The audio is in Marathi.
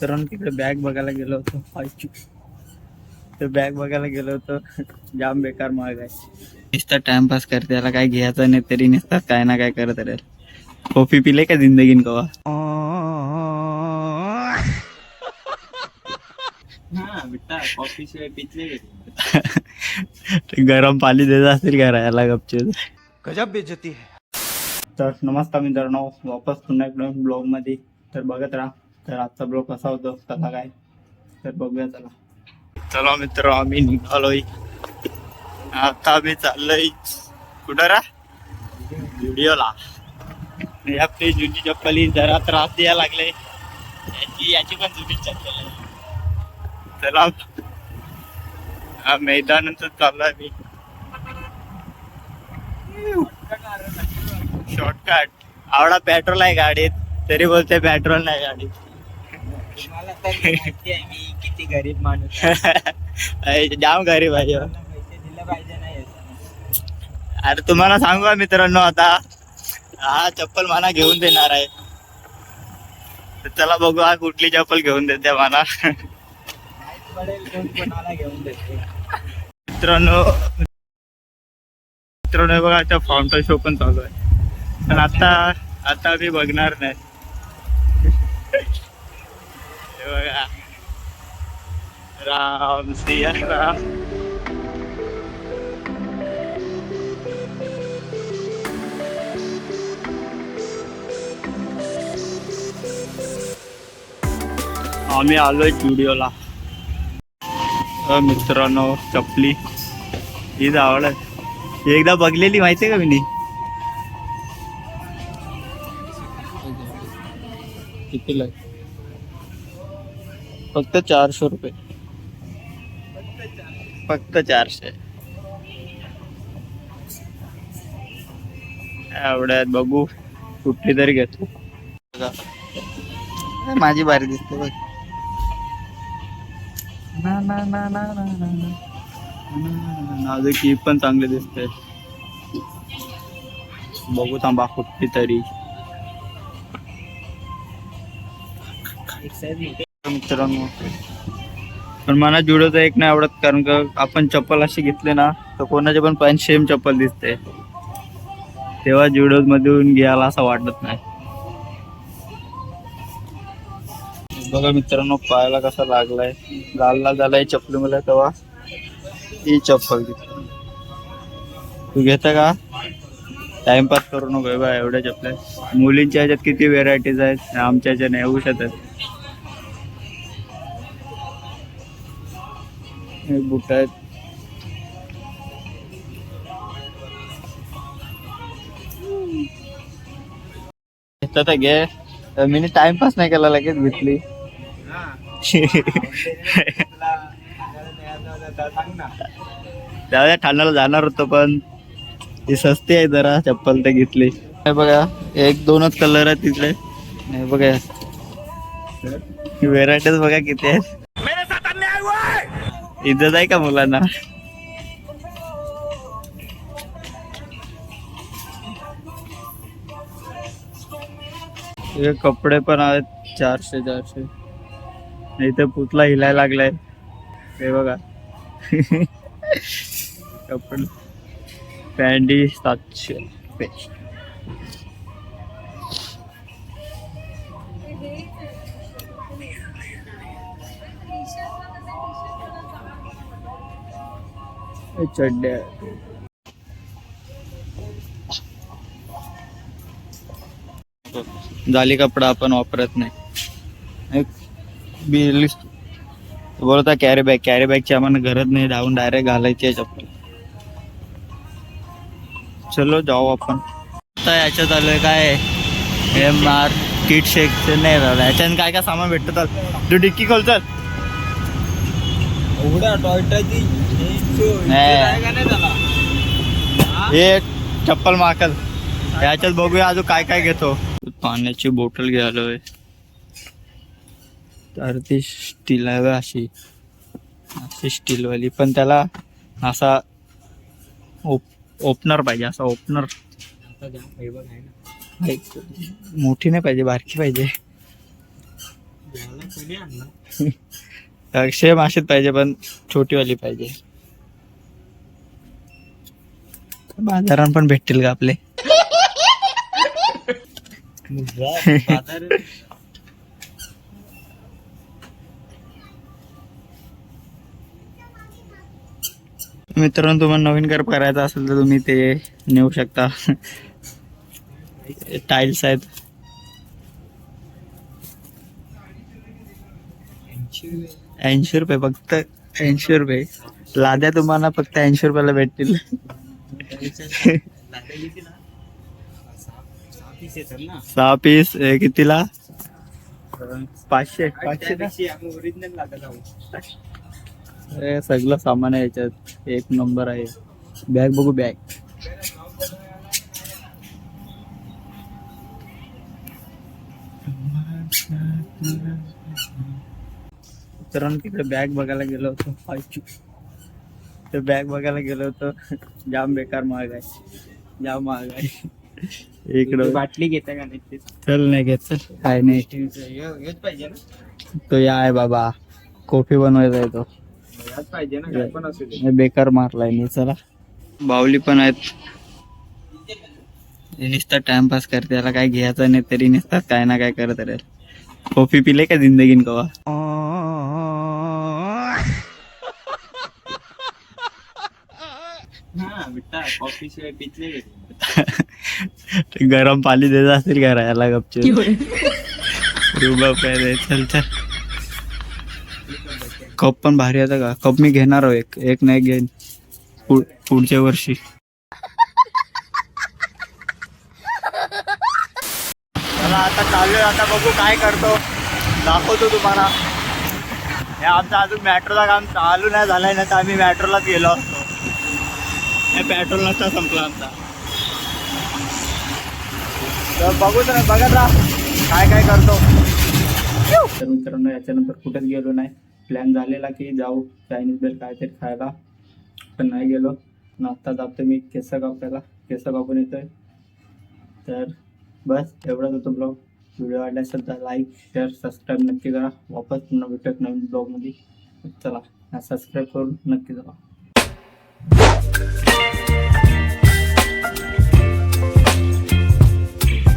मित्रांनो तिकडे बॅग बघायला गेलो होतो. तर बॅग बघायला गेलो होतो. जाम बेकार महाग आहे. नुसतं टाइमपास करते. त्याला काय घ्यायचं नाही तरी नुसतात काय ना काय करत राहील. कॉफी पिले का जिंदगीन कवा? कॉफी शिवाय पिचले ते गरम पाणी देत असतील का राहायला गपचे गजब बेइज्जती है। तर नमस्कार मित्रांनो. वापस पुन्हा एकदा ब्लॉगमध्ये तर बघत राहा. तर आजचा ब्लॉग कसा होतो कसा काय? तर बघूया चला. चला मित्र आम्ही निघालोय. आता आम्ही चाललोय कुठं रा? व्हिडिओला. आपली जुनी चप्पली जरा त्रास द्यायला लागले. याची याची पण जुनी चप्पल आहे. चला. हा मैदानातच चाललोय मी शॉर्टकट आवडा पेट्रोल आहे गाडीत. तरी बोलते पेट्रोल नाही गाडीत. तुम्हाला तर माहिती आहे मी किती गरीब माणूस जाम गरीब आहे हो. पैसे दिले पाहिजे नाही अरे तुम्हाला सांगू का मित्रांनो आता? हा चप्पल मला घेऊन देणार आहे. तर चला बघू हा कुठली चप्पल घेऊन देते मला. पडेल कोण कोणाला घेऊन देते. मित्रांनो मित्रांनो हे बघा आता फाउंटन शो पण चालू आहे. पण आता आता मी बघणार नाही. बघा राम सिया राम आम्ही आलोय स्टुडिओला मित्रांनो चपली. हीच आवडत एकदा बघलेली माहितीये का मी कितीला फक्त चारशे रुपये. फक्त चारशे. आवडत बघू कुठली तरी घेतो. माझी बारी दिसते बघ. ना ना ना ना ना ना ना. माझं की पण चांगले दिसते बघू थांबा कुठली तरी. मित्रांनो. पण मला जुडोचं एक नाही आवडत कारण का आपण चप्पल अशी घेतली ना तर कोणाचे पण पॅन्ट सेम चप्पल दिसते. तेव्हा जुडो मधून घ्यायला असं वाटत नाही. बघा मित्रांनो पायाला कसा लागलाय. लाल लाल झालाय चप्पल मला तेव्हा. ही चप्पल घेतली तू घेता का? टाइमपास करू नको बा एवढ्या चपल्या मुलींच्या ह्याच्यात किती व्हेरायटीज आहेत आमच्या ह्याच्यात नाही येऊ शकत. हे बुट आहेत. घेतात तर घे. मी टाइमपास नाही केला लगेच घेतली सांग ठाण्याला जाणार होतो पण ती सस्ती आहे जरा चप्पल ते घेतली. हे बघा एक दोनच कलर आहेत तिथले नाही बघा. व्हेरायटीज बघा किती आहेत. इज्जत आहे का मुलांना? कपडे पण आहेत चारशे चारशे. इथे पुतला हिलायला लागलाय. हे बघा. कपडे. पॅन्डी सातशे रुपये झाली कपडा आपण वापरत नाही. बोलता कॅरी बॅग कॅरी बॅगची आम्हाला गरज नाही धावून डायरेक्ट घालायची आहे चप्पल. चलो जाऊ आपण. आता याच्यात आलोय काय? एम आर किट शेक नाही झालं याच्यात काय काय सामान भेटत? तू डिक्की खोलतात टॉयटाची झाला हे? चप्पल माकल याच्यात बघूया अजून काय काय घेतो. पाण्याची बॉटल घ्यायलोय. तर ती स्टील आहे अशी. अशी स्टीलवाली पण त्याला असा ओप ओपनर पाहिजे असा ओपनर मोठी नाही पाहिजे बारकी पाहिजे. सेम अशीच पाहिजे पण छोटीवाली पाहिजे. बाजारात पण भेटतील का आपले? मित्रांनो तुम्हाला नवीन घर करायचं असेल तर तुम्ही ते नेऊ शकता. टाईल्स आहेत. ऐंशी रुपये. फक्त ऐंशी रुपये. लाद्या तुम्हाला फक्त ऐंशी रुपयाला भेटतील. सहा पीस कितीला? पाचशे पाचशे हे सगळं सामान आहे याच्यात. एक नंबर आहे. बॅग बघू बॅग मित्रांनो तिकडे बॅग बघायला गेलो होतो. फायची ते बॅग बघायला गेलो होतो. जाम बेकार महाग आहे. जाम महाग आहे. इकडं बाटली घेता का नाही चल नाही घेत चल. काय नाही. पाहिजे ना. तो या आहे बाबा. कॉफी बनवायचा आहे तो. पाहिजे ना. पण असू दे. बेकार मारलाय मी चला. बावली पण आहेत. नुसतं टाइमपास करते. त्याला काय घ्यायचं नाही तरी नुसतात काय ना काय करत राहील. कॉफी पिले का जिंदगीन कवा हा बेटा कॉफी शिवाय पितले ते गरम पाणी देत असेल का राहायला गपचे रुबाब काय रे चल चल. कप पण भारी आता का? कप मी घेणार आहो एक एक नाही घेईन. पुढ- पुढच्या वर्षी. चला आता चालू आहे आता बघू काय करतो. दाखवतो तुम्हाला. हे आमचं अजून मेट्रोचा काम चालू नाही झालंय ना तर आम्ही मेट्रोलाच गेलो असतो. हे पेट्रोल नसता संपला आमचा. तर बघू तर बघत राहा काय काय करतो. तर मित्रांनो याच्यानंतर कुठेच गेलो नाही. प्लॅन झालेला की जाऊ चायनीज बेल काहीतरी खायला. पण नाही गेलो. नाश्ता जातो मी केस कापायला केस कापून येतोय. तर बस एवढाच होतो ब्लॉग व्हिडिओ आवडल्यास तर लाईक शेअर सबस्क्राईब नक्की करा. वापस पुन्हा भेटू एक नवीन ब्लॉगमध्ये चला सबस्क्राईब करून नक्की जावा